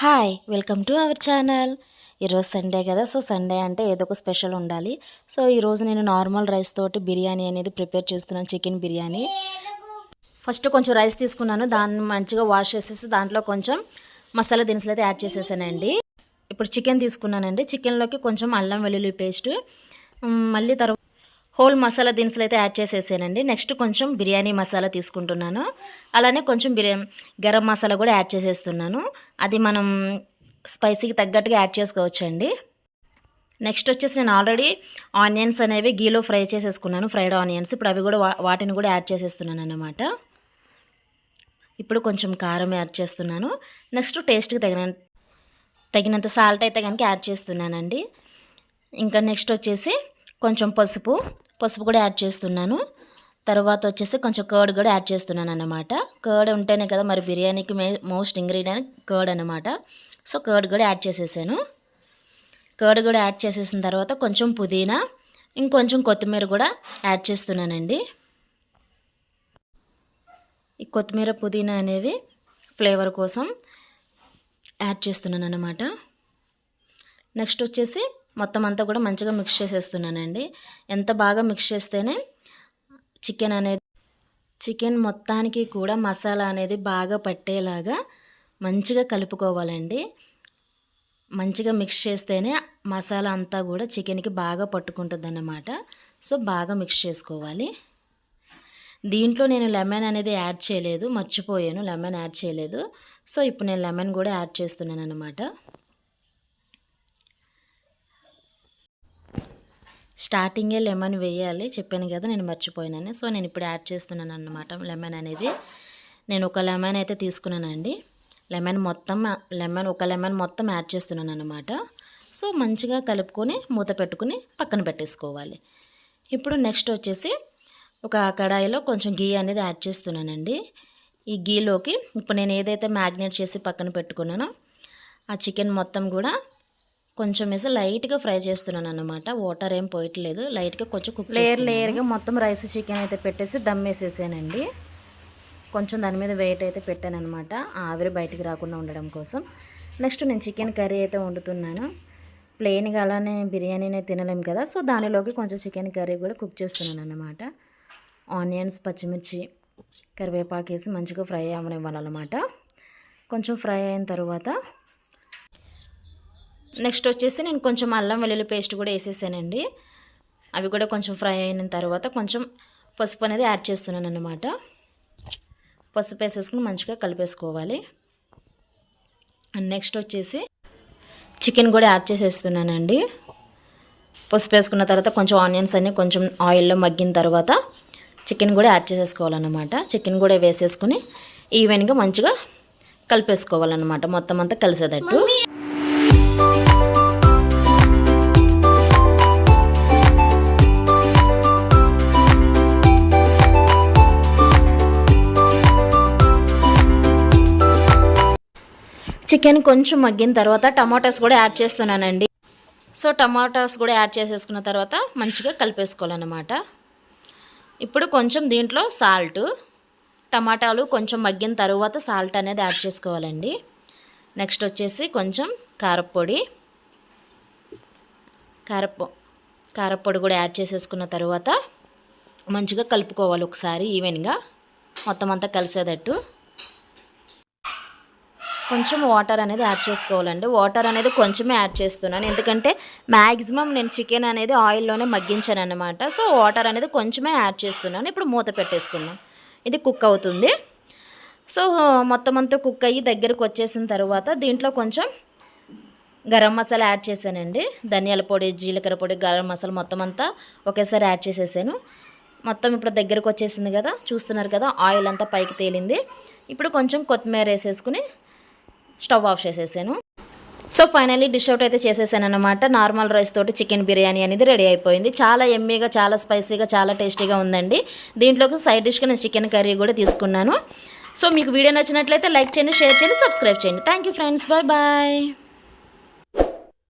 Hi welcome to our channel ఈరోజు Sunday కదా so Sunday అంటే ఏదో ఒక స్పెషల్ ఉండాలి. సో ఈరోజు నేను నార్మల్ రైస్ తోటి బిర్యానీ అనేది ప్రిపేర్ చేస్తున్నాను చికెన్ బిర్యానీ. ఫస్ట్ కొంచెం రైస్ తీసుకున్నాను దాన్ని మంచిగా వాష్ చేసేసి దాంట్లో కొంచెం మసాలా దినుసులు అయితే యాడ్ చేసేసానండి. ఇప్పుడు చికెన్ తీసుకున్నానండి. చికెన్లోకి కొంచెం అల్లం వెల్లుల్లి పేస్ట్ మళ్ళీ తర్వాత హోల్ మసాలా దినుసులు అయితే యాడ్ చేసేసానండి. నెక్స్ట్ కొంచెం బిర్యానీ మసాలా తీసుకుంటున్నాను. అలానే కొంచెం బిర్యానీ గరం మసాలా కూడా యాడ్ చేసేస్తున్నాను. అది మనం స్పైసీకి తగ్గట్టుగా యాడ్ చేసుకోవచ్చండి. నెక్స్ట్ వచ్చేసి నేను ఆల్రెడీ ఆనియన్స్ అనేవి గీలో ఫ్రై చేసేసుకున్నాను ఫ్రైడ్ ఆనియన్స్. ఇప్పుడు అవి కూడా వాటిని కూడా యాడ్ చేసేస్తున్నాను అన్నమాట ఇప్పుడు కొంచెం కారం యాడ్ చేస్తున్నాను. నెక్స్ట్ టేస్ట్కి తగిన తగినంత సాల్ట్ అయితే కనుక యాడ్ చేస్తున్నానండి. ఇంకా నెక్స్ట్ వచ్చేసి కొంచెం పసుపు. పసుపు కూడా యాడ్ చేస్తున్నాను. తర్వాత వచ్చేసి కొంచెం కర్డ్ కూడా యాడ్ చేస్తున్నాను అన్నమాట. కర్డ్ ఉంటేనే కదా మరి బిర్యానీకి మే మోస్ట్ ఇంగ్రీడియంట్ కర్డ్ అనమాట సో కర్డ్ కూడా యాడ్ చేసేసాను. కర్డ్ కూడా యాడ్ చేసేసిన తర్వాత కొంచెం పుదీనా ఇంకొంచెం కొత్తిమీర కూడా యాడ్ చేస్తున్నానండి. ఈ కొత్తిమీర పుదీనా అనేవి ఫ్లేవర్ కోసం యాడ్ చేస్తున్నాను అనమాట నెక్స్ట్ వచ్చేసి మొత్తం అంతా కూడా మంచిగా మిక్స్ చేసేస్తున్నానండి. ఎంత బాగా మిక్స్ చేస్తేనే చికెన్ అనేది చికెన్ మొత్తానికి కూడా మసాలా అనేది బాగా పట్టేలాగా మంచిగా కలుపుకోవాలండి. మంచిగా మిక్స్ చేస్తేనే మసాలా అంతా కూడా చికెన్కి బాగా పట్టుకుంటుంది అన్నమాట సో బాగా మిక్స్ చేసుకోవాలి. దీంట్లో నేను లెమన్ అనేది యాడ్ చేయలేదు మర్చిపోయాను లెమన్ యాడ్ చేయలేదు. సో ఇప్పుడు నేను లెమన్ కూడా యాడ్ చేస్తున్నాను అనమాట స్టార్టింగే లెమన్ వేయాలి. చెప్పాను కదా నేను మర్చిపోయినాను. సో నేను ఇప్పుడు యాడ్ చేస్తున్నాను అన్నమాట లెమన్ అనేది. నేను ఒక లెమన్ అయితే తీసుకున్నానండి. లెమన్ మొత్తం లెమన్ ఒక లెమన్ మొత్తం యాడ్ చేస్తున్నాను అనమాట సో మంచిగా కలుపుకొని మూత పెట్టుకుని పక్కన పెట్టేసుకోవాలి. ఇప్పుడు నెక్స్ట్ వచ్చేసి ఒక కడాయిలో కొంచెం గీ అనేది యాడ్ చేస్తున్నానండి. ఈ గీలోకి ఇప్పుడు నేను ఏదైతే మ్యాగ్నేట్ చేసి పక్కన పెట్టుకున్నానో ఆ చికెన్ మొత్తం కూడా కొంచెం వేసి లైట్గా ఫ్రై చేస్తున్నాను అనమాట వాటర్ ఏం పోయట్లేదు. లైట్గా కొంచెం కుక్ లేయర్ లేయర్గా మొత్తం రైస్ చికెన్ అయితే పెట్టేసి దమ్ వేసేసానండి కొంచెం దాని మీద వెయిట్ అయితే పెట్టాను అనమాట ఆవిరి బయటికి రాకుండా ఉండడం కోసం. నెక్స్ట్ నేను చికెన్ కర్రీ అయితే వండుతున్నాను. ప్లెయిన్గా అలానే బిర్యానీనే తినలేం కదా సో దానిలోకి కొంచెం చికెన్ కర్రీ కూడా కుక్ చేస్తున్నాను అనమాట ఆనియన్స్ పచ్చిమిర్చి కరివేపాకు వేసి మంచిగా ఫ్రై అవ్వనివ్వాలన్నమాట. కొంచెం ఫ్రై అయిన తర్వాత నెక్స్ట్ వచ్చేసి నేను కొంచెం అల్లం వెల్లుల్లి పేస్ట్ కూడా వేసేసానండి. అవి కూడా కొంచెం ఫ్రై అయిన తర్వాత కొంచెం పసుపు అనేది యాడ్ చేస్తున్నాను అనమాట పసుపు వేసేసుకుని మంచిగా కలిపేసుకోవాలి. నెక్స్ట్ వచ్చేసి చికెన్ కూడా యాడ్ చేసేస్తున్నానండి. పసుపు వేసుకున్న తర్వాత కొంచెం ఆనియన్స్ అన్ని కొంచెం ఆయిల్లో మగ్గిన తర్వాత చికెన్ కూడా యాడ్ చేసేసుకోవాలన్నమాట. చికెన్ కూడా వేసేసుకుని ఈవెన్గా మంచిగా కలిపేసుకోవాలన్నమాట. మొత్తం అంతా కలిసేటట్టు. చికెన్ కొంచెం మగ్గిన తర్వాత టమాటాస్ కూడా యాడ్ చేస్తున్నానండి. సో టమాటాస్ కూడా యాడ్ చేసేసుకున్న తర్వాత మంచిగా కలిపేసుకోవాలన్నమాట. ఇప్పుడు కొంచెం దీంట్లో సాల్ట్ టమాటాలు కొంచెం మగ్గిన తర్వాత సాల్ట్ అనేది యాడ్ చేసుకోవాలండి. నెక్స్ట్ వచ్చేసి కొంచెం కారప్పొడి కారపొ కారప్పొడి కూడా యాడ్ చేసేసుకున్న తర్వాత మంచిగా కలుపుకోవాలి ఒకసారి ఈవెన్గా. మొత్తం అంతా కలిసేటట్టు. కొంచెం వాటర్ అనేది యాడ్ చేసుకోవాలండి. వాటర్ అనేది కొంచెమే యాడ్ చేస్తున్నాను. ఎందుకంటే మ్యాక్సిమం నేను చికెన్ అనేది ఆయిల్లోనే మగ్గించాను అనమాట సో వాటర్ అనేది కొంచెమే యాడ్ చేస్తున్నాను. ఇప్పుడు మూత పెట్టేసుకున్నాం ఇది కుక్ అవుతుంది. సో మొత్తం అంతా కుక్ అయ్యి దగ్గరకు వచ్చేసిన తర్వాత దీంట్లో కొంచెం గరం మసాలా యాడ్ చేశానండి. ధనియాల పొడి జీలకర్ర పొడి గరం మసాలా మొత్తం అంతా ఒకేసారి యాడ్ చేసేసాను. మొత్తం ఇప్పుడు దగ్గరకు వచ్చేసింది కదా. చూస్తున్నారు కదా ఆయిల్ అంతా పైకి తేలింది. ఇప్పుడు కొంచెం కొత్తిమీర వేసేసుకుని స్టవ్ ఆఫ్ చేసేసాను. సో ఫైనల్లీ డిష్ అవుట్ అయితే చేసేసాను అనమాట నార్మల్ రైస్ తోటి చికెన్ బిర్యానీ అనేది రెడీ అయిపోయింది. చాలా ఎమ్మీగా చాలా స్పైసీగా చాలా టేస్టీగా ఉందండి. దీంట్లోకి సైడ్ డిష్గా నేను చికెన్ కర్రీ కూడా తీసుకున్నాను. సో మీకు వీడియో నచ్చినట్లయితే లైక్ చేయండి షేర్ చేయండి సబ్స్క్రైబ్ చేయండి. Thank you friends. Bye bye.